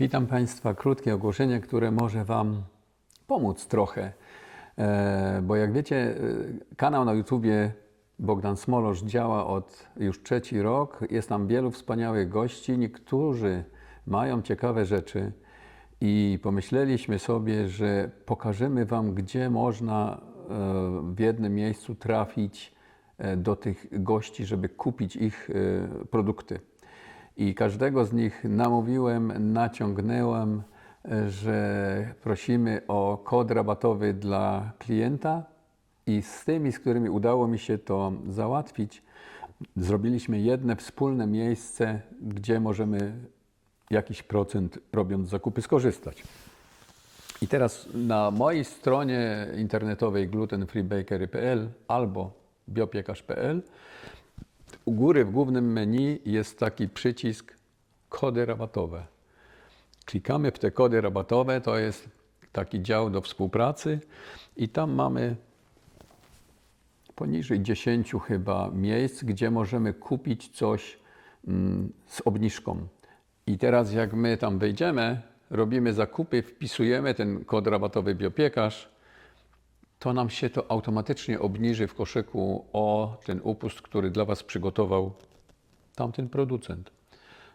Witam Państwa. Krótkie ogłoszenie, które może Wam pomóc trochę. E, bo jak wiecie, e, kanał na YouTubie Bogdan Smolosz działa od już trzeci rok. Jest tam wielu wspaniałych gości. Niektórzy mają ciekawe rzeczy i pomyśleliśmy sobie, że pokażemy Wam, gdzie można e, w jednym miejscu trafić do tych gości, żeby kupić ich produkty. I każdego z nich namówiłem, naciągnęłem, że prosimy o kod rabatowy dla klienta i z tymi, z którymi udało mi się to załatwić, zrobiliśmy jedne wspólne miejsce, gdzie możemy jakiś procent robiąc zakupy skorzystać. I teraz na mojej stronie internetowej glutenfreebakery.pl albo biopiekarz.pl u góry w głównym menu jest taki przycisk kody rabatowe. Klikamy w te kody rabatowe, to jest taki dział do współpracy i tam mamy poniżej 10 chyba miejsc, gdzie możemy kupić coś mm, z obniżką. I teraz jak my tam wejdziemy, robimy zakupy, wpisujemy ten kod rabatowy biopiekarz, to nam się to automatycznie obniży w koszyku o ten upust, który dla Was przygotował tamten producent.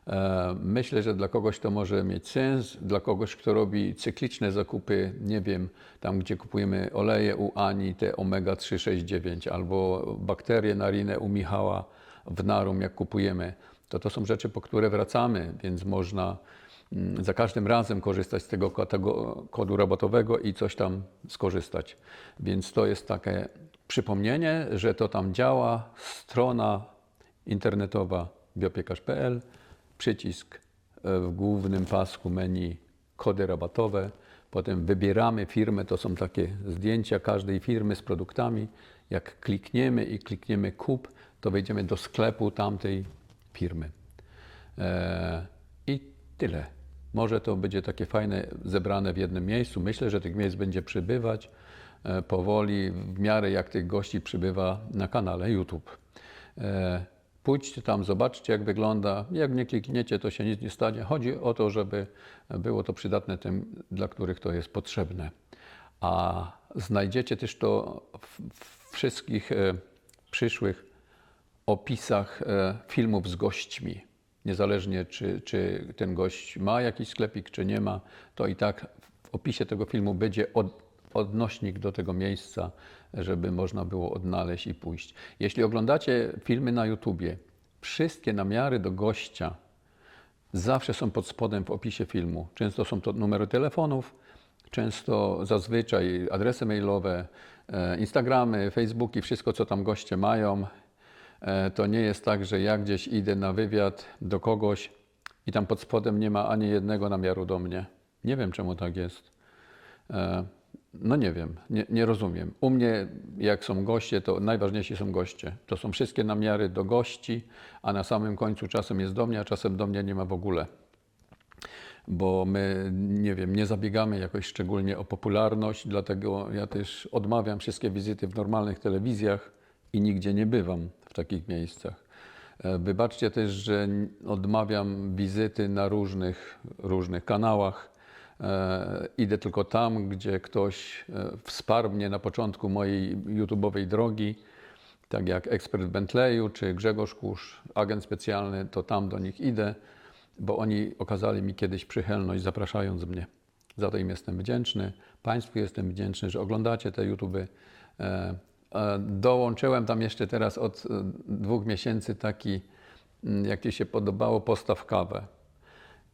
E, Myślę, że dla kogoś to może mieć sens, dla kogoś, kto robi cykliczne zakupy, nie wiem, tam gdzie kupujemy oleje u Ani, te omega 369, albo bakterie narinę u Michała w Narum, jak kupujemy, to to są rzeczy, po które wracamy, więc można za każdym razem korzystać z tego, ko- tego kodu rabatowego i coś tam skorzystać. Więc to jest takie przypomnienie, że to tam działa. Strona internetowa biopiekarz.pl, przycisk e, w głównym pasku menu kody rabatowe. Potem wybieramy firmę, to są takie zdjęcia każdej firmy z produktami. Jak klikniemy i klikniemy kup, to wejdziemy do sklepu tamtej firmy. E, I tyle. Może to będzie takie fajne, zebrane w jednym miejscu. Myślę, że tych miejsc będzie przybywać e, powoli, w miarę jak tych gości przybywa na kanale YouTube. E, Pójdźcie tam, zobaczcie jak wygląda. Jak nie klikniecie, to się nic nie stanie. Chodzi o to, żeby było to przydatne tym, dla których to jest potrzebne. A znajdziecie też to w wszystkich e, przyszłych opisach filmów z gośćmi. Niezależnie czy, czy ten gość ma jakiś sklepik, czy nie ma, to i tak w opisie tego filmu będzie od, odnośnik do tego miejsca, żeby można było odnaleźć i pójść. Jeśli oglądacie filmy na YouTubie, wszystkie namiary do gościa zawsze są pod spodem w opisie filmu. Często są to numery telefonów, często zazwyczaj adresy mailowe, e, Instagramy, Facebooki, wszystko co tam goście mają. E, To nie jest tak, że ja gdzieś idę na wywiad do kogoś i tam pod spodem nie ma ani jednego namiaru do mnie. Nie wiem czemu tak jest. E, No nie wiem, nie, nie rozumiem. U mnie, jak są goście, to najważniejsi są goście. To są wszystkie namiary do gości, a na samym końcu czasem jest do mnie, a czasem do mnie nie ma w ogóle. Bo my, nie wiem, nie zabiegamy jakoś szczególnie o popularność, dlatego ja też odmawiam wszystkie wizyty w normalnych telewizjach i nigdzie nie bywam takich miejscach. E, Wybaczcie też, że odmawiam wizyty na różnych, różnych kanałach. E, Idę tylko tam, gdzie ktoś e, wsparł mnie na początku mojej YouTube'owej drogi, tak jak ekspert Bentleyu czy Grzegorz Kusz, agent specjalny, to tam do nich idę, bo oni okazali mi kiedyś przychylność, zapraszając mnie. Za to im jestem wdzięczny. Państwu jestem wdzięczny, że oglądacie te YouTuby. E, Dołączyłem tam jeszcze teraz od e, dwóch miesięcy taki, mm, jak Ci się podobało, postaw kawę.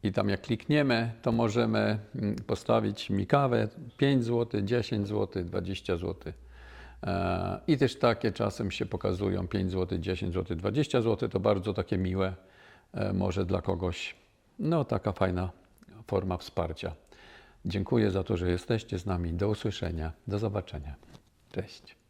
I tam jak klikniemy, to możemy mm, postawić mi kawę 5 zł, 10 zł, 20 zł. E, I też takie czasem się pokazują 5 zł, 10 zł, 20 zł. To bardzo takie miłe, e, może dla kogoś, no taka fajna forma wsparcia. Dziękuję za to, że jesteście z nami. Do usłyszenia, do zobaczenia. Cześć.